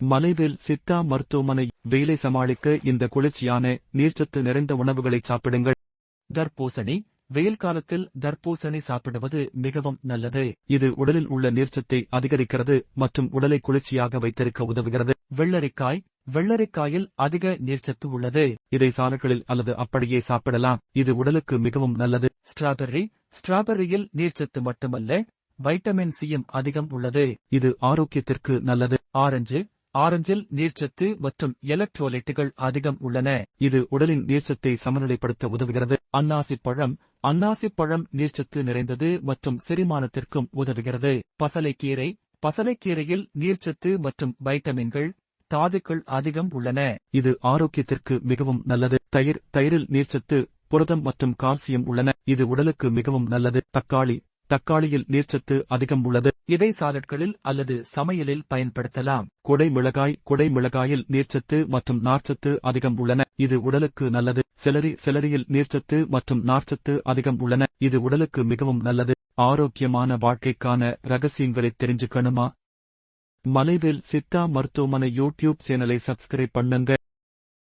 மலைவில் சித்தா மருத்துவமனை வெயிலை சமாளிக்க இந்த குளிர்ச்சியான நீர்ச்சத்து நிறைந்த உணவுகளை சாப்பிடுங்கள். தர்பூசணி வெயில் காலத்தில் தர்பூசணி சாப்பிடுவது மிகவும் நல்லது. இது உடலில் உள்ள நீர்ச்சத்தை அதிகரிக்கிறது மற்றும் உடலை குளிர்ச்சியாக வைத்திருக்க உதவுகிறது. வெள்ளரிக்காய் வெள்ளரிக்காயில் அதிக நீர்ச்சத்து உள்ளது. இதை சாலட்களில் அல்லது அப்படியே சாப்பிடலாம். இது உடலுக்கு மிகவும் நல்லது. ஸ்ட்ராபெர்ரி ஸ்ட்ராபெர்ரியில் நீர்ச்சத்து மட்டுமல்ல வைட்டமின் சியும் அதிகம் உள்ளது. இது ஆரோக்கியத்திற்கு நல்லது. ஆரஞ்சு ஆரஞ்சில் நீர்ச்சத்து மற்றும் எலக்ட்ரோலைட்டுகள் அதிகம் உள்ளன. இது உடலின் நீர்ச்சத்தை சமநிலைப்படுத்த உதவுகிறது. அன்னாசிப் பழம். அன்னாசிப் பழம் நீர்ச்சத்து நிறைந்தது மற்றும் செரிமானத்திற்கும் உதவுகிறது. பசலைக்கீரை. பசலைக்கீரையில் நீர்ச்சத்து மற்றும் வைட்டமின்கள் தாதுக்கள் அதிகம் உள்ளன. இது ஆரோக்கியத்திற்கு மிகவும் நல்லது. தயிர். தயிரில் நீர்ச்சத்து புரதம் மற்றும் கால்சியம் உள்ளன. இது உடலுக்கு மிகவும் நல்லது. தக்காளி. தக்காளியில் நீர்ச்சத்து அதிகம் உள்ளது. இதை சாலட்களில் அல்லது சமையலில் பயன்படுத்தலாம். குடை மிளகாய் குடை மிளகாயில் நீர்ச்சத்து மற்றும் நார்ச்சத்து அதிகம் உள்ளன. இது உடலுக்கு நல்லது. செலரி செலரியில் நீர்ச்சத்து மற்றும் நார்ச்சத்து அதிகம் உள்ளன. இது உடலுக்கு மிகவும் நல்லது. ஆரோக்கியமான வாழ்க்கைக்கான ரகசியங்களை தெரிஞ்சுக்கணுமா? மலைவேல் சித்தா மருத்துவமனை யூடியூப் சேனலை சப்ஸ்கிரைப் பண்ணுங்க.